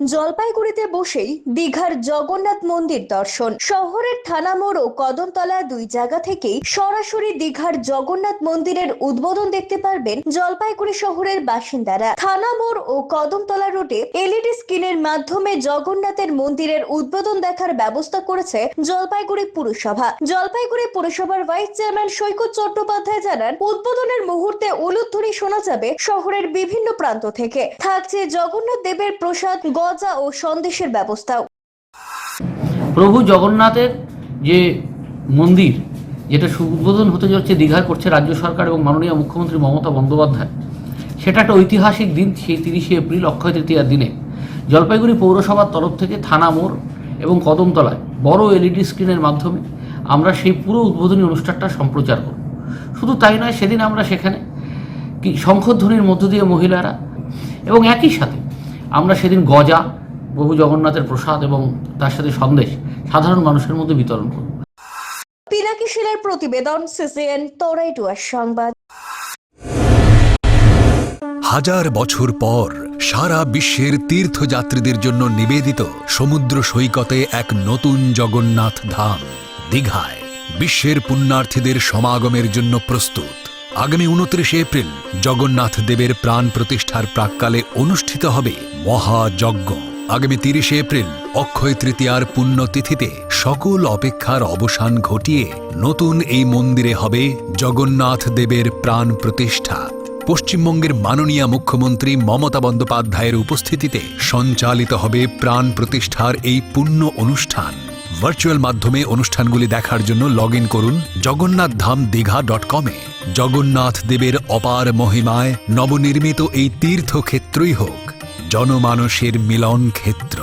জলপাইগুড়িতে বসেই দীঘার জগন্নাথ মন্দির দর্শন। শহরের থানামোড় ও কদমতলা দুই জায়গা থেকেই সরাসরি দীঘার জগন্নাথ মন্দিরের উদ্বোধন দেখতে পারবেন জলপাইগুড়ি শহরের বাসিন্দারা। থানামোড় ও কদমতলা রোডে এলইডি স্ক্রিনের মাধ্যমে জগন্নাথের মন্দিরের উদ্বোধন দেখার ব্যবস্থা করেছে জলপাইগুড়ি পুরসভা। জলপাইগুড়ি পুরসভার ভাইস চেয়ারম্যান সৈকত চট্টোপাধ্যায় জানান, উদ্বোধনের মুহূর্তে উলুধ্বনি শোনা যাবে শহরের বিভিন্ন প্রান্ত থেকে। থাকছে জগন্নাথ দেবের প্রসাদ গজা ও সন্দেশের ব্যবস্থাও প্রভু জগন্নাথের যে মন্দির, যেটা উদ্বোধন হতে যাচ্ছে, দীঘায় করছে রাজ্য সরকার এবং মাননীয় মুখ্যমন্ত্রী মমতা বন্দ্যোপাধ্যায়, সেটা একটা ঐতিহাসিক দিন, সেই তিরিশে এপ্রিল, অক্ষয় তৃতীয়ার দিনে। জলপাইগুড়ি পৌরসভার তরফ থেকে থানা মোড় এবং কদমতলায় বড় এলইডি স্ক্রিনের মাধ্যমে আমরা সেই পুরো উদ্বোধনী অনুষ্ঠানটা সম্প্রচার করব। শুধু তাই নয়, সেদিন আমরা সেখানে কি শঙ্খধ্বনির মধ্য দিয়ে মহিলারা এবং একই সাথে আমরা সেদিন গজা প্রভু জগন্নাথের প্রসাদ এবং তার সাথে সন্দেশ সাধারণ মানুষের মধ্যে বিতরণ করব। পিনাকি শিলের প্রতিবেদন সিসিএন তোরাইটুয়ার সংবাদ। হাজার বছর পর সারা বিশ্বের তীর্থযাত্রীদের জন্য নিবেদিত সমুদ্র সৈকতে এক নতুন জগন্নাথ ধাম দীঘায়। বিশ্বের পুণ্যার্থীদের সমাগমের জন্য প্রস্তুত। আগামী উনত্রিশে এপ্রিল জগন্নাথ দেবের প্রাণ প্রতিষ্ঠার প্রাককালে অনুষ্ঠিত হবে মহাযজ্ঞ। আগামী তিরিশে এপ্রিল অক্ষয় তৃতীয়ার পুণ্যতিথিতে সকল অপেক্ষার অবসান ঘটিয়ে নতুন এই মন্দিরে হবে জগন্নাথ দেবের প্রাণ প্রতিষ্ঠা। পশ্চিমবঙ্গের মাননীয় মুখ্যমন্ত্রী মমতা বন্দ্যোপাধ্যায়ের উপস্থিতিতে সঞ্চালিত হবে প্রাণ প্রতিষ্ঠার এই পুণ্য অনুষ্ঠান। ভার্চুয়াল মাধ্যমে অনুষ্ঠানগুলি দেখার জন্য লগ করুন জগন্নাথ ধাম দীঘা ডট কমে। জগন্নাথ দেবের অপার মহিমায় নবনির্মিত এই তীর্থক্ষেত্রই হোক জনমানসের মিলন ক্ষেত্র